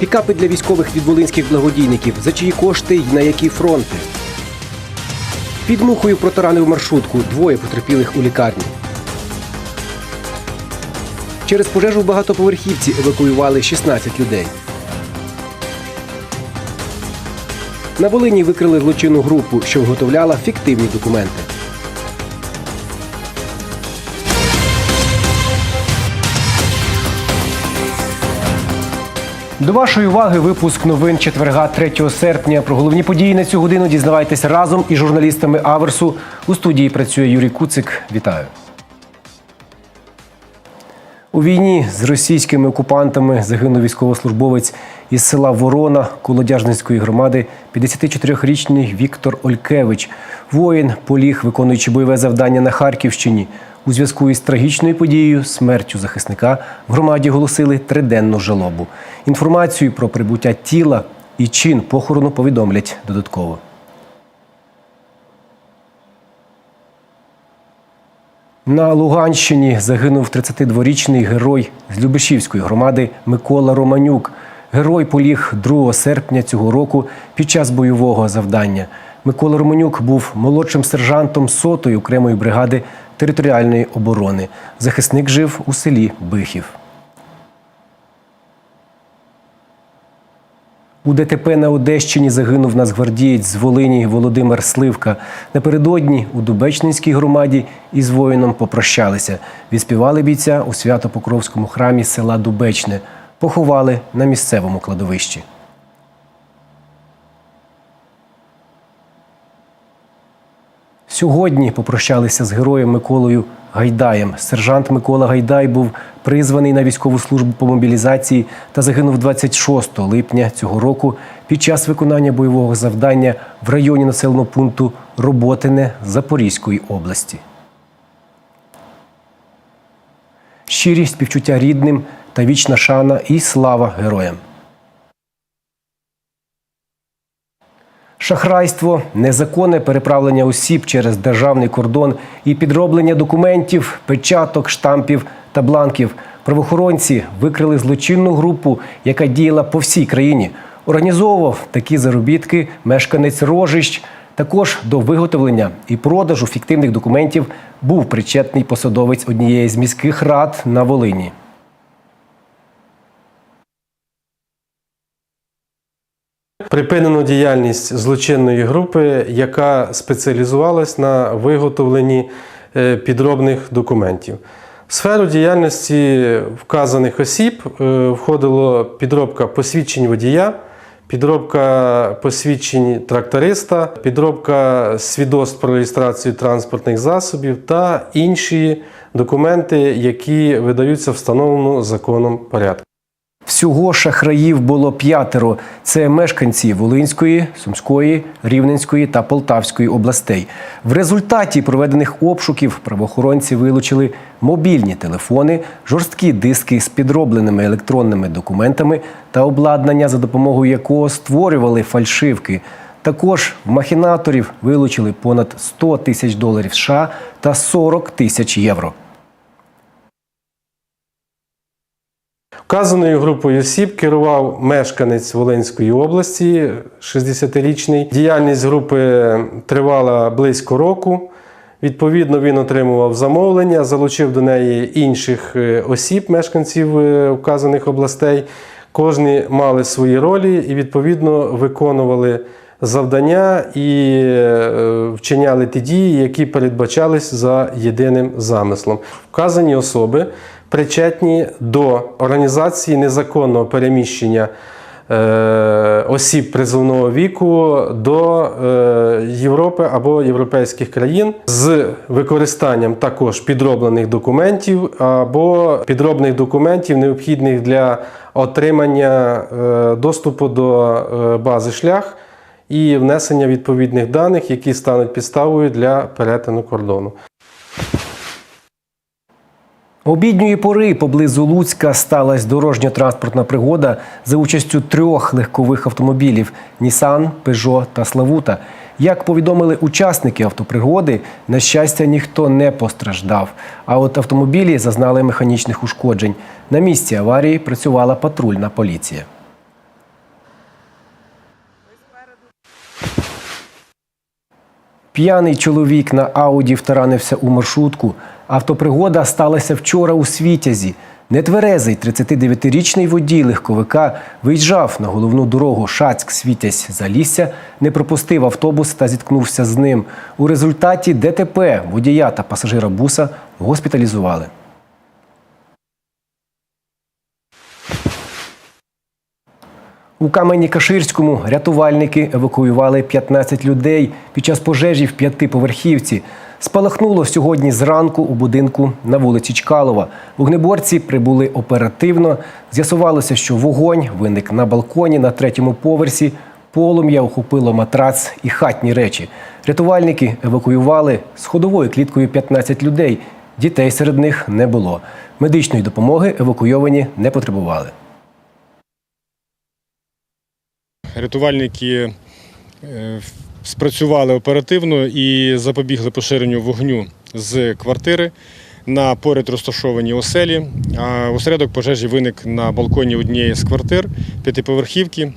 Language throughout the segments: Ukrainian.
Пікапи для військових від волинських благодійників. За чиї кошти й на які фронти. Під мухою протаранив маршрутку. Двоє потерпілих у лікарні. Через пожежу в багатоповерхівці евакуювали 16 людей. На Волині викрили злочинну групу, що виготовляла фіктивні документи. До вашої уваги випуск новин четверга 3 серпня. Про головні події на цю годину дізнавайтесь разом із журналістами Аверсу. У студії працює Юрій Куцик. Вітаю. У війні з російськими окупантами загинув військовослужбовець із села Ворона Колодяжницької громади 54-річний Віктор Олькевич. Воїн поліг, виконуючи бойове завдання на Харківщині. У зв'язку із трагічною подією смертю захисника в громаді оголосили триденну жалобу. Інформацію про прибуття тіла і чин похорону повідомлять додатково. На Луганщині загинув 32-річний герой з Любешівської громади Микола Романюк. Герой поліг 2 серпня цього року під час бойового завдання. Микола Романюк був молодшим сержантом сотої окремої бригади територіальної оборони. Захисник жив у селі Бихів. У ДТП на Одещині загинув нацгвардієць з Волині Володимир Сливка. Напередодні у Дубечнинській громаді із воїном попрощалися. Відспівали бійця у Свято-Покровському храмі села Дубечне. Поховали на місцевому кладовищі. Сьогодні попрощалися з героєм Миколою Гайдаєм. Сержант Микола Гайдай був призваний на військову службу по мобілізації та загинув 26 липня цього року під час виконання бойового завдання в районі населеного пункту Роботине Запорізької області. Щирість, співчуття рідним та вічна шана і слава героям. Шахрайство, незаконне переправлення осіб через державний кордон і підроблення документів, печаток, штампів та бланків. Правоохоронці викрили злочинну групу, яка діяла по всій країні. Організовував такі заробітки мешканець рожищ. Також до виготовлення і продажу фіктивних документів був причетний посадовець однієї з міських рад на Волині. Припинено діяльність злочинної групи, яка спеціалізувалась на виготовленні е, підробних документів. В сферу діяльності вказаних осіб е, входило підробка посвідчень водія, підробка посвідчень тракториста, підробка свідоцтв про реєстрацію транспортних засобів та інші документи, які видаються встановленому законом порядку. Всього шахраїв було п'ятеро. Це мешканці Волинської, Сумської, Рівненської та Полтавської областей. В результаті проведених обшуків правоохоронці вилучили мобільні телефони, жорсткі диски з підробленими електронними документами та обладнання, за допомогою якого створювали фальшивки. Також в махінаторів вилучили понад 100 тисяч доларів США та 40 тисяч євро. Вказаною групою осіб керував мешканець Волинської області, 60-річний. Діяльність групи тривала близько року. Відповідно, він отримував замовлення, залучив до неї інших е, осіб, мешканців е, вказаних областей. Кожні мали свої ролі і відповідно виконували завдання і е, вчиняли ті дії, які передбачались за єдиним замислом. Вказані особи причетні до організації незаконного переміщення е, осіб призовного віку до е, Європи або європейських країн з використанням також підроблених документів або підробних документів, необхідних для отримання е, доступу до е, бази шлях і внесення відповідних даних, які стануть підставою для перетину кордону. Обідньої пори поблизу Луцька сталася дорожньо-транспортна пригода за участю трьох легкових автомобілів Нісан, Пежо та Славута. Як повідомили учасники автопригоди, на щастя, ніхто не постраждав. А от автомобілі зазнали механічних ушкоджень. На місці аварії працювала патрульна поліція. П'яний чоловік на Ауді втаранився у маршрутку. Автопригода сталася вчора у Світязі. Нетверезий 39-річний водій легковика виїжджав на головну дорогу Шацьк-Світязь Залісся, не пропустив автобус та зіткнувся з ним. У результаті ДТП водія та пасажира буса госпіталізували. У Камені-Каширському рятувальники евакуювали 15 людей під час пожежі в п'ятиповерхівці. Спалахнуло сьогодні зранку у будинку на вулиці Чкалова. Вогнеборці прибули оперативно. З'ясувалося, що вогонь виник на балконі на третьому поверсі. Полум'я охопило матрац і хатні речі. Рятувальники евакуювали з ходовою кліткою 15 людей. Дітей серед них не було. Медичної допомоги евакуйовані не потребували. Рятувальники е, спрацювали оперативно і запобігли поширенню вогню з квартири на поряд розташовані оселі. А осередок пожежі виник на балконі однієї з квартир п'ятиповерхівки.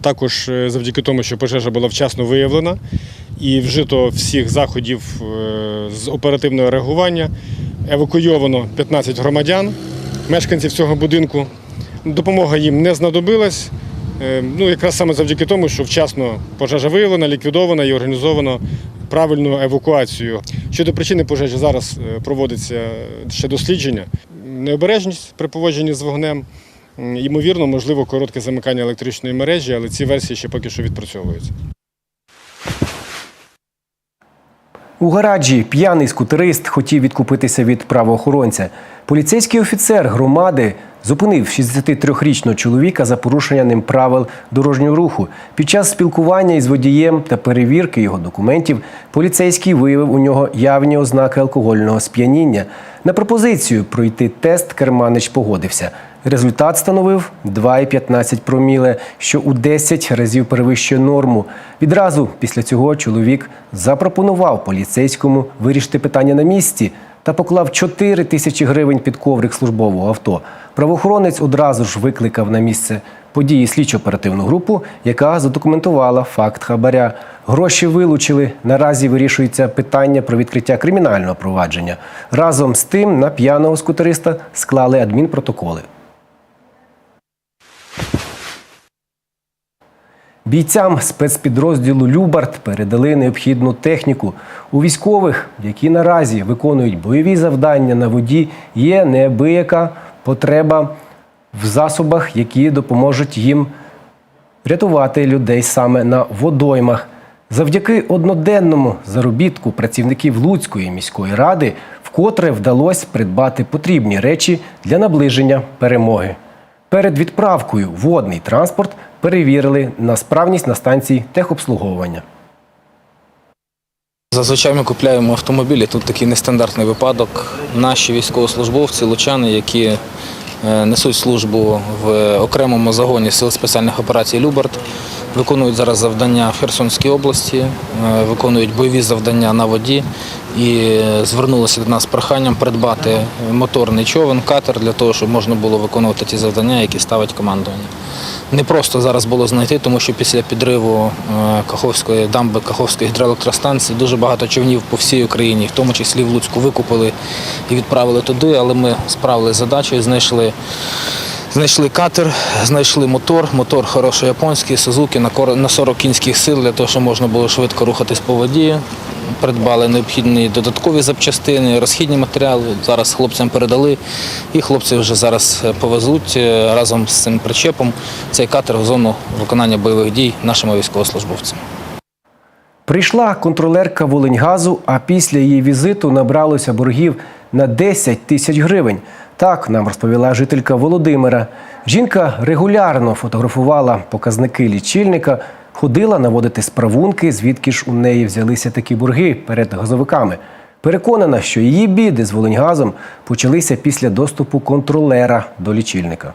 Також е, завдяки тому, що пожежа була вчасно виявлена і вжито всіх заходів е, з оперативного реагування, евакуйовано 15 громадян, мешканців цього будинку. Допомога їм не знадобилась. Е, Ну, якраз саме завдяки тому, що вчасно пожежа виявлена, ліквідована і організовано правильну евакуацію. Щодо причини пожежі зараз е, проводиться ще дослідження. Необережність при поводженні з вогнем, ймовірно, можливо, коротке замикання електричної мережі, але ці версії ще поки що відпрацьовуються. У гаражі п'яний скутерист хотів відкупитися від правоохоронця. Поліцейський офіцер громади зупинив 63-річного чоловіка за порушення ним правил дорожнього руху. Під час спілкування із водієм та перевірки його документів поліцейський виявив у нього явні ознаки алкогольного сп'яніння. На пропозицію пройти тест керманич погодився. Результат становив 2,15 проміле, що у 10 разів перевищує норму. Відразу після цього чоловік запропонував поліцейському вирішити питання на місці та поклав 4 тисячі гривень під коврик службового авто. Правоохоронець одразу ж викликав на місце події слідчо-оперативну групу, яка задокументувала факт хабаря. Гроші вилучили. Наразі вирішується питання про відкриття кримінального провадження. Разом з тим на п'яного скутериста склали адмінпротоколи. Бійцям спецпідрозділу Любард передали необхідну техніку. У військових, які наразі виконують бойові завдання на воді, є неабияка потреба в засобах, які допоможуть їм рятувати людей саме на водоймах. Завдяки одноденному заробітку працівників Луцької міської ради вкотре вдалося придбати потрібні речі для наближення перемоги. Перед відправкою водний транспорт перевірили на справність на станції техобслуговування. Зазвичай ми купляємо автомобілі. Тут такий нестандартний випадок. Наші військовослужбовці, лучани, які е, несуть службу в окремому загоні сил спеціальних операцій Любард, виконують зараз завдання в Херсонській області, е, виконують бойові завдання на воді і звернулися до нас з проханням придбати моторний човен, катер для того, щоб можна було виконувати ті завдання, які ставить командування. Не просто зараз було знайти, тому що після підриву е, Каховської дамби Каховської гідроелектростанції дуже багато човнів по всій Україні, в тому числі в Луцьку, викупили і відправили туди, але ми справилися з задачею, знайшли. Знайшли катер, знайшли мотор, мотор хороший японський, Сузуки на 40 кінських сил для того, щоб можна було швидко рухатись по воді. Придбали необхідні додаткові запчастини, розхідні матеріали. Зараз хлопцям передали, і хлопці вже зараз е, повезуть е, разом з цим причепом цей катер в зону виконання бойових дій нашими військовослужбовцям. Прийшла контролерка Волиньгазу, а після її візиту набралося боргів на 10 тисяч гривень. Так нам розповіла жителька Володимира. Жінка регулярно фотографувала показники лічильника, ходила наводити справунки, звідки ж у неї взялися такі борги перед газовиками. Переконана, що її біди з Волиньгазом почалися після доступу контролера до лічильника.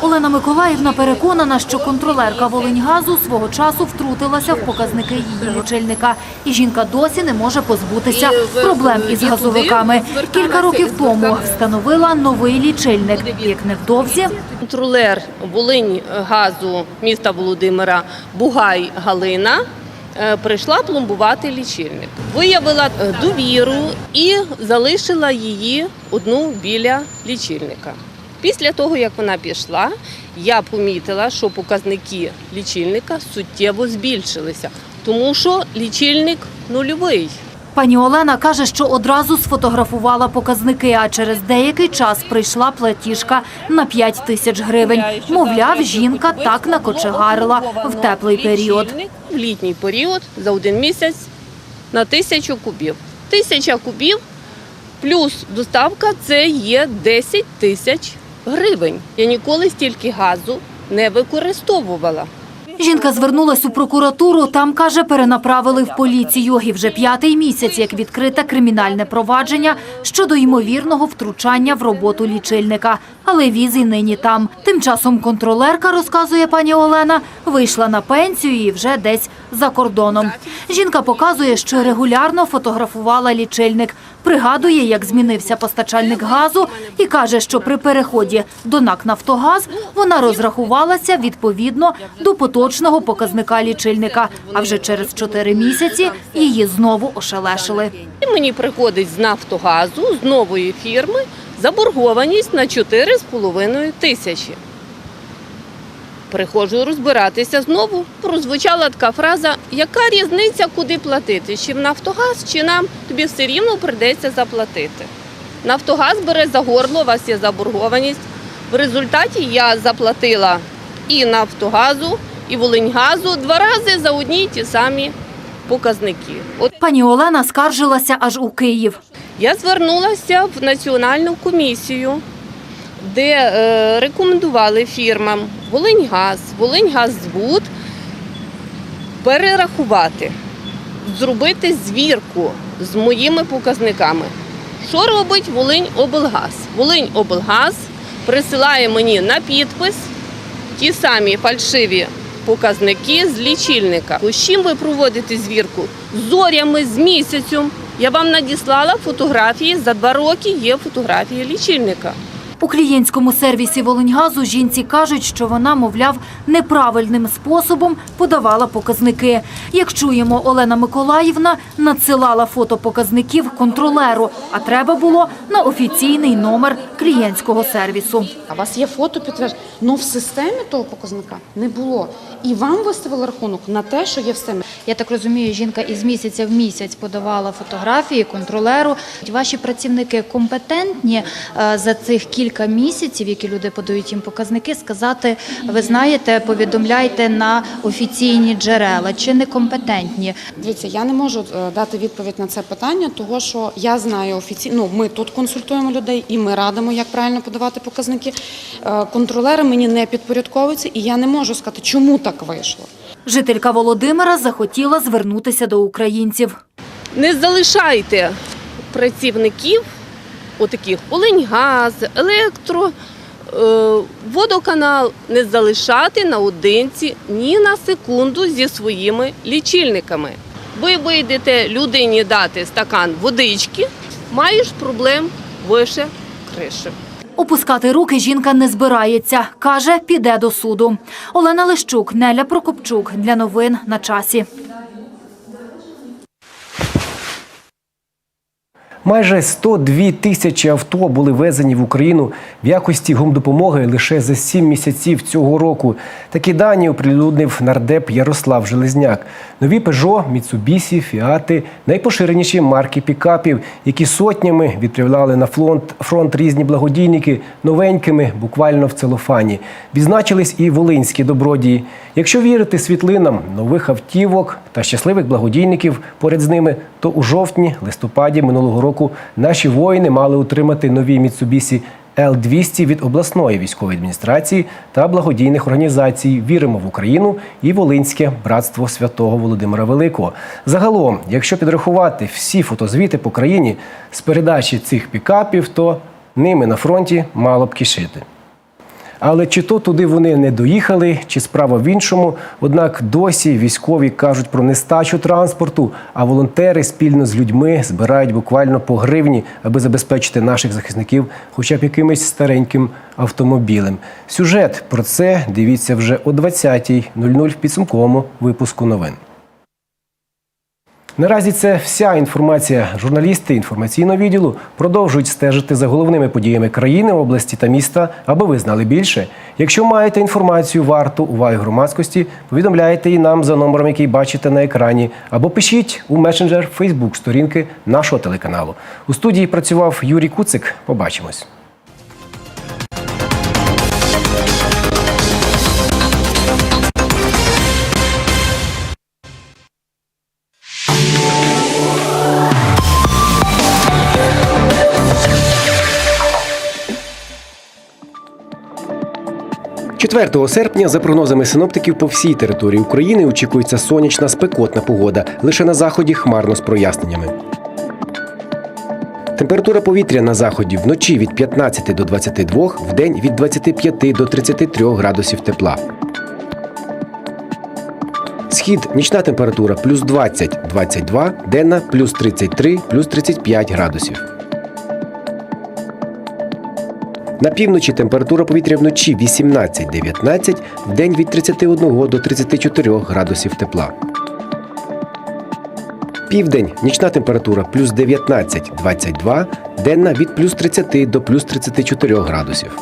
Олена Миколаївна переконана, що контролерка Волиньгазу свого часу втрутилася в показники її лічильника. І жінка досі не може позбутися проблем із газовиками. Кілька років тому встановила новий лічильник. Як невдовзі Контролер Волинь газу міста Володимира Бугай Галина е, прийшла пломбувати лічильник. Виявила е, довіру і залишила її одну біля лічильника. Після того, як вона пішла, я помітила, що показники лічильника суттєво збільшилися, тому що лічильник нульовий. Пані Олена каже, що одразу сфотографувала показники, а через деякий час прийшла платіжка на 5 тисяч гривень. Мовляв, жінка так накочегарила в теплий період. В літній період за один місяць на тисячу кубів. Тисяча кубів плюс доставка це є 10 тисяч гривень. Я ніколи стільки газу не використовувала. Жінка звернулась у прокуратуру. Там каже, перенаправили в поліцію. І вже п'ятий місяць, як відкрите кримінальне провадження щодо ймовірного втручання в роботу лічильника. Але віз і нині там. Тим часом контролерка, розказує пані Олена, вийшла на пенсію і вже десь за кордоном. Жінка показує, що регулярно фотографувала лічильник. Пригадує, як змінився постачальник газу, і каже, що при переході до НАК «Нафтогаз» вона розрахувалася відповідно до поточного показника лічильника. А вже через чотири місяці її знову ошелешили. Мені приходить з Нафтогазу, з нової фірми, заборгованість на 4,5 тисячі. Приходжу розбиратися знову. Прозвучала така фраза, яка різниця, куди платити? Чи в Нафтогаз, чи нам тобі все рівно прийдеться заплатити. Нафтогаз бере за горло, у вас є заборгованість. В результаті я заплатила і Нафтогазу, і Волиньгазу два рази за одні й ті самі показники. От Пані Олена скаржилася аж у Київ. Я звернулася в національну комісію, де е, рекомендували фірмам Волиньгаз, Волиньгаззбуд перерахувати, зробити звірку з моїми показниками. Що робить Волиньоблгаз? Волиньоблгаз присилає мені на підпис ті самі фальшиві показники з лічильника. З чим ви проводите звірку? Зорями, з місяцем. Я вам надіслала фотографії. За два роки є фотографії лічильника. У клієнтському сервісі Волиньгазу жінці кажуть, що вона, мовляв, неправильним способом подавала показники. Як чуємо, Олена Миколаївна надсилала фото показників контролеру, а треба було на офіційний номер клієнтського сервісу. А у вас є фото підтвердження. Ну в системі того показника не було. І вам виставили рахунок на те, що є в системі. Я так розумію, жінка із місяця в місяць подавала фотографії контролеру. Ваші працівники компетентні е, за цих кілька місяців, які люди подають їм показники, сказати, ви знаєте, повідомляйте на офіційні джерела чи некомпетентні. Дивіться, я не можу е, дати відповідь на це питання, того що я знаю офіційно. Ну, ми тут консультуємо людей і ми радимо, як правильно подавати показники. Е, Контролери мені не підпорядковуються, і я не можу сказати, чому так вийшло. Жителька Володимира захотіла звернутися до українців. Не залишайте працівників, отаких Волиньгаз, електро, е, водоканал, не залишати наодинці ні на секунду зі своїми лічильниками. Ви вийдете людині дати стакан водички, маєш проблем вище криші. Опускати руки жінка не збирається. Каже, піде до суду. Олена Лищук, Неля Прокопчук. Для новин на часі. Майже 102 тисячі авто були везені в Україну в якості гумдопомоги лише за 7 місяців цього року. Такі дані оприлюднив нардеп Ярослав Железняк. Нові Peugeot, Mitsubishi, Фіати – найпоширеніші марки пікапів, які сотнями відправляли на фронт, фронт різні благодійники новенькими, буквально в целофані. Відзначились і волинські добродії. Якщо вірити світлинам нових автівок та щасливих благодійників поряд з ними, то у жовтні-листопаді минулого року наші воїни мали отримати нові Mitsubishi Л-200 від обласної військової адміністрації та благодійних організацій Віримо в Україну і Волинське братство святого Володимира Великого. Загалом, якщо підрахувати всі фотозвіти по країні з передачі цих пікапів, то ними на фронті мало б кишити. Але чи то туди вони не доїхали, чи справа в іншому. Однак досі військові кажуть про нестачу транспорту, а волонтери спільно з людьми збирають буквально по гривні, аби забезпечити наших захисників хоча б якимось стареньким автомобілем. Сюжет про це дивіться вже о 20.00 в підсумковому випуску новин. Наразі це вся інформація. Журналісти інформаційного відділу продовжують стежити за головними подіями країни, області та міста, аби ви знали більше. Якщо маєте інформацію варту уваги громадськості, повідомляйте її нам за номером, який бачите на екрані, або пишіть у месенджер Facebook сторінки нашого телеканалу. У студії працював Юрій Куцик. Побачимось. – 4 серпня, за прогнозами синоптиків, по всій території України очікується сонячна спекотна погода. Лише на заході хмарно з проясненнями. Температура повітря на заході вночі від 15 до 22, вдень від 25 до 33 градусів тепла. Схід нічна температура плюс 20-22, денна плюс 33, плюс 35 градусів. На півночі температура повітря вночі 18-19, вдень від 31 до 34 градусів тепла. Південь нічна температура плюс 19-22, денна від плюс 30 до плюс 34 градусів.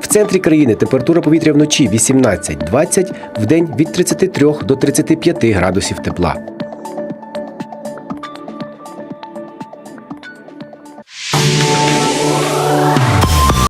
В центрі країни температура повітря вночі 18-20, вдень від 33 до 35 градусів тепла.